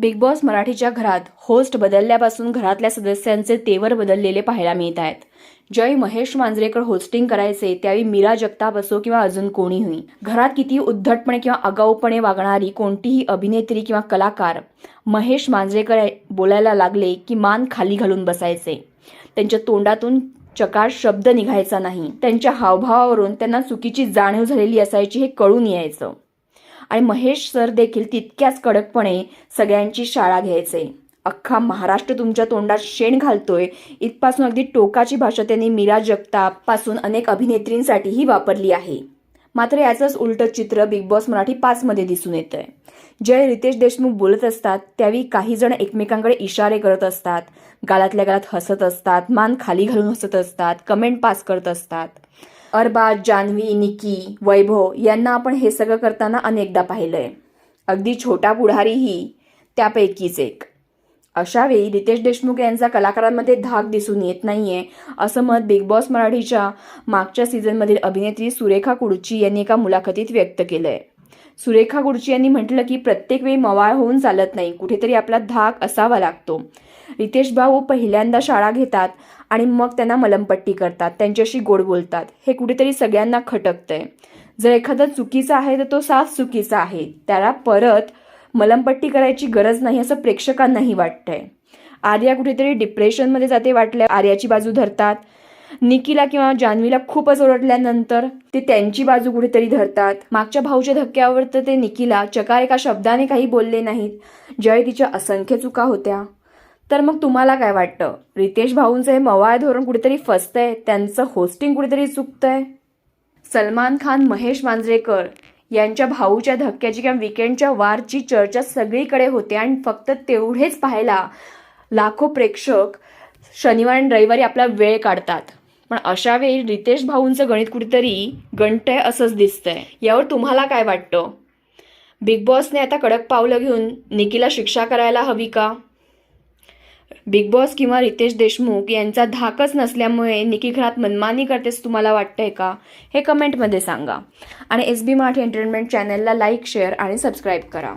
Big boss मराठीच्या घरात host बदलल्यापासून घरातल्या सदस्यांचे तेवर बदललेले पाहायला मिळत आहेत. ज्यावेळी महेश मांजरेकर होस्टिंग करायचे त्यावेळी मीरा जगताप असो किंवा अजून कोणीही. घरात किती उद्धटपणे किंवा आगाऊपणे वागणारी कोणतीही अभिनेत्री किंवा कलाकार महेश मांजरेकर बोलायला लागले की मान खाली घालून बसायचे. त्यांच्या तोंडातून चकार शब्द निघायचा नाही. त्यांच्या हावभावावरून त्यांना चुकीची जाणीव झालेली असायची हे कळून यायचं. आणि महेश सर देखील तितक्याच कडकपणे सगळ्यांची शाळा घ्यायचे. अख्खा महाराष्ट्र तुमच्या तोंडात शेण घालतोय. इथपासून अगदी टोकाची भाषा त्यांनी मीरा जगतापपासून अनेक अभिनेत्रींसाठीही वापरली आहे. मात्र याचंच उलटं चित्र बिग बॉस मराठी पाचमध्ये दिसून येतंय. जय रितेश देशमुख बोलत असतात त्यावेळी काही जण एकमेकांकडे इशारे करत असतात. गालातल्या गालात हसत असतात मान खाली घालून हसत असतात कमेंट पास करत असतात. अरबाज जान्हवी निकी वैभव यांना आपण हे सगळं करताना अनेकदा पाहिलं आहे अगदी छोटा पुढारीही त्यापैकीच एक. अशावेळी रितेश देशमुख यांचा कलाकारांमध्ये धाक दिसून येत नाहीये असं मत बिग बॉस मराठीच्या मागच्या सीझनमधील अभिनेत्री सुरेखा कुडची यांनी एका मुलाखतीत व्यक्त केलं आहे सुरेखा गुरुजी यांनी म्हटलं की प्रत्येक वेळी मवाळ होऊन चालत नाही. कुठेतरी आपला धाक असावा लागतो. रितेश भाऊ पहिल्यांदा शाळा घेतात आणि मग त्यांना मलमपट्टी करतात. त्यांच्याशी गोड बोलतात. हे कुठेतरी सगळ्यांना खटकतंय. जर एखादा चुकीचा आहे तर तो साफ चुकीचा आहे. त्याला परत मलमपट्टी करायची गरज नाही असं प्रेक्षकांनाही वाटतंय. आर्या कुठेतरी डिप्रेशनमध्ये जाते वाटल्या आर्याची बाजू धरतात. निकीला किंवा जान्हवीला खूपच ओरडल्यानंतर ते त्यांची बाजू कुठेतरी धरतात. मागच्या भाऊच्या धक्क्यावर तर ते निकीला चकार एका शब्दाने काही बोलले नाहीत. ज्यावेळी तिच्या असंख्य चुका होत्या. तर मग तुम्हाला काय वाटतं? रितेश भाऊंचं हे मवाळ धोरण कुठेतरी फसतंय? त्यांचं होस्टिंग कुठेतरी चुकतंय? सलमान खान महेश मांजरेकर यांच्या भाऊच्या धक्क्याची किंवा विकेंडच्या वारची चर्चा सगळीकडे होते आणि फक्त तेवढेच पाहायला लाखो प्रेक्षक शनिवार आणि रविवारी आपला वेळ काढतात. पण अशा वेळी रितेश भाऊंचं गणित कुठेतरी गणतंय असंच दिसतंय. यावर तुम्हाला काय वाटतं? बिग बॉसने आता कडक पावलं घेऊन निकीला शिक्षा करायला हवी का? बिग बॉस किंवा रितेश देशमुख यांचा धाकच नसल्यामुळे निकी घरात मनमानी करतेच तुम्हाला वाटतंय का? हे कमेंटमध्ये सांगा. आणि एस बी मराठी एंटरटेनमेंट चॅनलला लाईक शेअर आणि सबस्क्राईब करा.